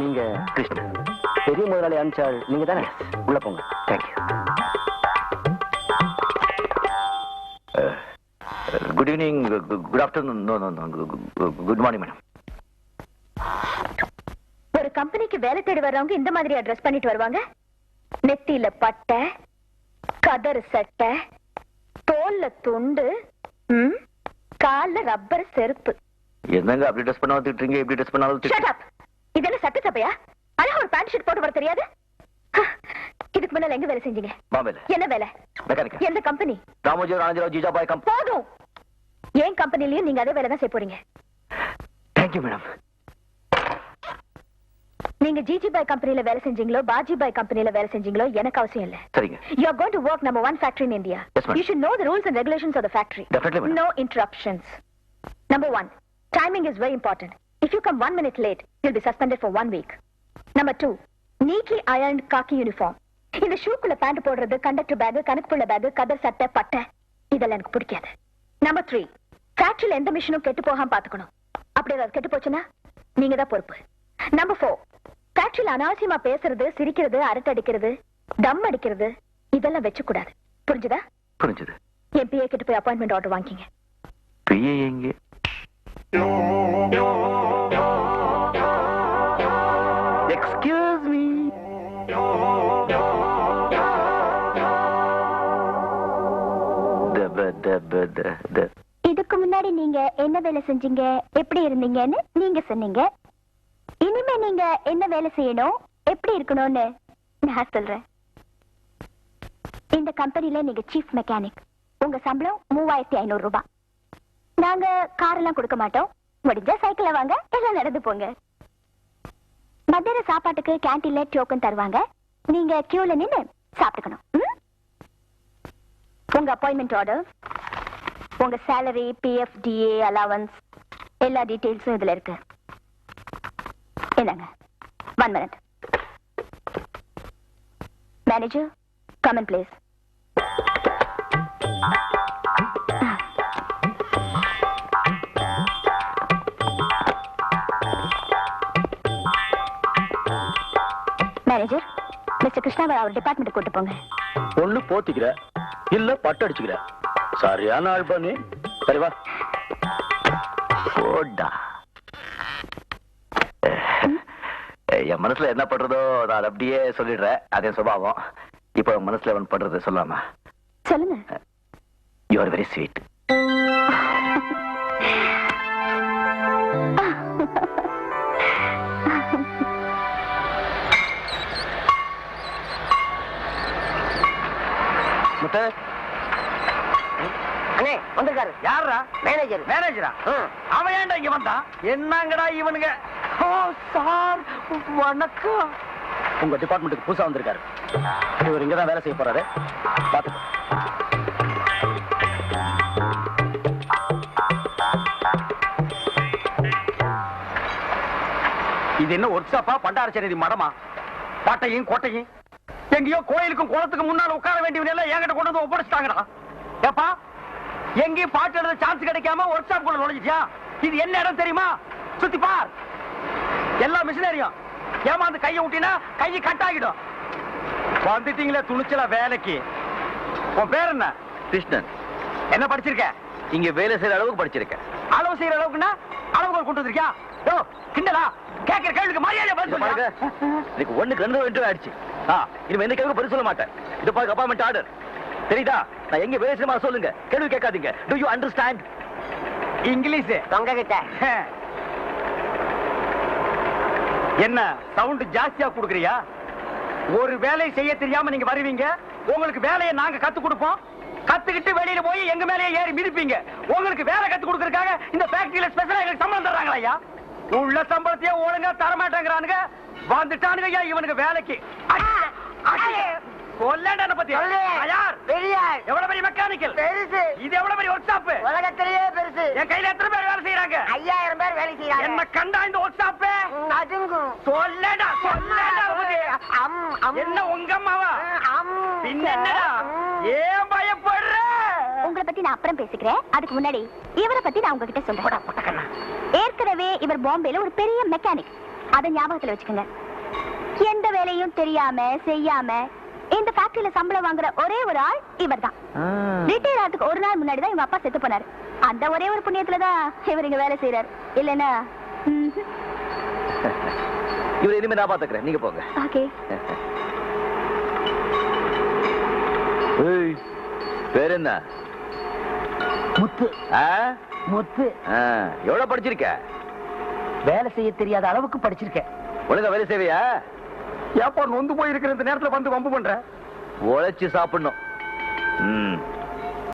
நீங்க கிருஷ்ணன். பெரிய முதலாளி அனுப்பிச்சால் நீங்க தானே? உள்ள போங்க. Thank you good evening good afternoon no no good morning madam ஒரு கம்பெனிக்கு வேலை தேடி வர்றவங்க இந்த மாதிரி அட்ரஸ் பண்ணிட்டு வருவாங்க? நெத்தியில பட்டை கதறு சட்டை தோல்ல துண்டு கால்ல ரப்பர் செருப்பு. என்னங்க அப்படி ட்ரெஸ் பண்ண வந்துட்டீங்க இப்படி ட்ரெஸ் பண்ணாலும் ஷட் அப் இதெல்லாம் சட்ட சபையா அழகா ஒரு பேண்ட் ஷர்ட் போட்டு வர தெரியாது? இதுக்கு முன்னால எங்க வேலை செஞ்சீங்க? பாம்பேல என்ன வேலை? மெக்கானிக் எந்த கம்பெனி ராமோஜி ராஜராவ் ஜிஜாபாய் கம் போதும்! ஏன் கம்பெனிலயும் நீங்க அதே வேலை தான் செய்ய போறீங்க? தேங்க்யூ மேடம் நீங்க ஜிஜி பாய் கம்பெனில வேலை செஞ்சீங்களோ பாஜி பாய் கம்பெனில வேலை செஞ்சீங்களோ எனக்கு அவசியம் இல்ல சரிங்க going to work number one factory in India. Yes, ma'am. You should know the rules and regulations of the factory. Definitely, madam. No interruptions. Number one, timing is very important. If you come one minute late, you'll be suspended for one week. Number two, neatly ironed khaki uniform. இந்த ஷூக்குள்ள pant போடுறது conductor bag கணக்குப்புள்ள bag கதர் சட்டை பட்டை இதெல்லாம் எனக்கு பிடிக்காது நம்பர் த்ரீ ஃபேக்டரியில எந்த மிஷினும் கெட்டு போகாம பாத்துக்கணும் அப்படி ஏதாவது கெட்டு போச்சுன்னா நீங்க தான் பொறுப்பு நம்பர் ஃபோர் ஃபேக்டரியில அனாவசியமா பேசுறது சிரிக்கிறது அரட்டை அடிக்கிறது தம் அடிக்கிறது இதெல்லாம் வச்சு கூடாது புரிஞ்சுதா? புரிஞ்சது. என் பிஏ கிட்ட போய் அப்பாயின்மெண்ட் ஆர்டர் வாங்கிங்க. பிஏ எங்கே? எக்ஸ்கியூஸ் மீ இதுக்கு முன்னாடி நீங்க என்ன வேலை செஞ்சீங்க? எப்படி இருந்தீங்கன்னு நீங்க சொன்னீங்க. இனிமே நீங்க என்ன வேலை செய்யணும்? எப்படி இருக்கணும்னு? நான் சொல்றேன். இந்த கம்பெனில நீங்க சீஃப் மெக்கானிக் உங்க சம்பளம் மூவாயிரத்தி ஐநூறு ரூபாய். நாங்க கார் எல்லாம் கொடுக்க மாட்டோம். முடிஞ்சா சைக்கிள வாங்க எல்லாம் நடந்து போங்க. மத்தியான சாப்பாட்டுக்கு கேன்டீன்ல டோக்கன் தருவாங்க. நீங்க கியூல நின்று சாப்பிட்டுக்கணும். உங்க அப்பாயின்மெண்ட் ஆர்டர் உங்க சேலரி பிஎஃப் டிஏ அலவன்ஸ் எல்லா டீட்டெயில்ஸும் இதுல இருக்கு. என்னங்க? One minute manager come on please manager mister கிருஷ்ணாவை அவர் டிபார்ட்மெண்ட் கூட்டு போங்க. ஒண்ணு போத்திக்கிற இல்ல பட்டு அடிச்சுக்கிற. சரியான ஆள் பண்ணி சரி வா. போடா. என் மனசுல என்ன பண்றதோ நான் அதை அப்படியே சொல்லிடுறேன். அதே சுபாவம். இப்போ என் மனசுல ஒன்று பண்றது சொல்லாமா சொல்லுங்க. யூ ஆர் வெரி ஸ்வீட் முட்டை அண்ணே வந்திருக்காரு. யாரா மேனேஜர் மேனேஜரா அவன் ஏன்டா இங்க வந்தான்? என்னங்கடா இவனுங்க? சார் வணக்கம். உங்க டிபார்ட்மெண்ட்டுக்கு புதுசா வந்திருக்காரு. இவர் இங்கதான் வேலை செய்ய போறாரு. பாத்துக்கோ. இது என்ன ஒர்க் ஷாப்பா பண்டாரச்சேரி மடமா? பாட்டையும் கோட்டையும் எங்கேயோ கோயிலுக்கும் குளத்துக்கு முன்னால உட்கார வேண்டியவங்க எல்லாம் என்கிட்ட கொண்டு வந்து ஒப்படைச்சிட்டாங்கடா. ஏப்பா எங்கேயும் பாட்டு எழுத சான்ஸ் கிடைக்காம ஒர்க் ஷாப் குள்ள நுழைஞ்சிட்டியா? இது என்ன இடம் தெரியுமா? சுத்தி பார். எல்லா மிஷினரியும். ஏமாந்து கையை விட்டினா கையை கட் ஆகிடும். வந்துட்டீங்களே துணிச்சலா வேலைக்கு. உன் பேர் என்ன? கிருஷ்ணன். என்ன படிச்சிருக்க? இங்க வேலை செய்யற அளவுக்கு படிச்சிருக்கேன் அளவு செய்யற அளவுக்குன்னா அளவுக்கு கொண்டு வந்திருக்கியா? யோ கிண்டலா? கேட்கிற கேள்விக்கு மரியாதை பதில் பாருங்க. எனக்கு ஒண்ணுக்கு ரெண்டு ரெண்டு ஆயிடுச்சு. ஆ இனிமே எந்த கேள்வி பதில் சொல்ல மாட்டேன். இது பாருங்க அப்பாயின்மெண்ட் ஆர்டர் தெரியுதா? நான் எங்க வேலை செய்யமா சொல்லுங்க. கேள்வி கேட்காதீங்க. Do you understand English. தொங்க கிட்ட என்ன சவுண்ட் ஜாஸ்தியா குடுக்குறியா? ஒரு வேலையை செய்ய தெரியாம நீங்க வருவீங்க. உங்களுக்கு வேலையை நாங்க கத்து கொடுப்போம். கத்துக்கிட்டு வெளியில போய் எங்க மேலயே ஏறி மிதிப்பீங்க. உங்களுக்கு வேலை கத்து கொடுக்கறதுக்காக இந்த ஃபேக்டரியில ஸ்பெஷலா எங்களுக்கு சம்பளம் தர்றாங்களா ஐயா? உள்ள சம்பளத்தையே ஒழுங்கா தர மாட்டேங்கிறானுங்க வந்துட்டானுங்க ஐயா இவனுக்கு வேலைக்கு. கொல்லண்டன பத்தி. யார் பெரியார். எவ்வளவு பெரிய மெக்கானிக்கல் பெருசு. இது எவ்வளவு பெரிய ஒர்க் ஷாப் உலகத்திலேயே பெருசு. என் கையில எத்தனை பேர் வேலை செய்யறாங்க ஐயாயிரம் பேர் வேலை என்ன செய்யறாங்க கண்டா இந்த ஒர்க் ஷாப் ம், அதுங்கும் சொல்லடா சொல்லடா உனக்கு. அம், அம். என்ன உங்க அம்மாவா? அம். பின்ன என்னடா? ம். ஏன் பயப்படுற? உங்க நம்மள பத்தி நான் அப்புறம் பேசிக்கிறேன். அதுக்கு முன்னாடி இவரை பத்தி நான் உங்ககிட்ட சொல்றேன். ஏற்கனவே இவர் பாம்பேல ஒரு பெரிய மெக்கானிக் அதை ஞாபகத்துல வச்சுக்கோங்க. எந்த வேலையும் தெரியாம செய்யாம இந்த ஃபேக்டரியில சம்பளம் வாங்குற ஒரே ஒரு ஆள் இவர்தான். ரிட்டையர் ஆகிறதுக்கு ஒரு நாள் முன்னாடி தான் இவங்க அப்பா செத்து போனாரு. அந்த ஒரே ஒரு புண்ணியத்துல தான் இவர் இங்க வேலை செய்யறாரு இல்லைன்னா இவர் இனிமே நான் பாத்துக்கிறேன் நீங்க போங்க. ஓகே. ஏய், பேர் என்ன? முத்து. ஆ? முத்து. ஆ, எவ்வளவு படிச்சிருக்க? வேலை செய்ய தெரியாத அளவுக்கு படிச்சிருக்கேன். ஒழுங்கா வேலை செய்வியா? ஏப்பா நொந்து போய் இருக்கிற இந்த நேரத்துல வந்து வம்பு பண்ற? உழைச்சு சாப்பிடணும். ம்.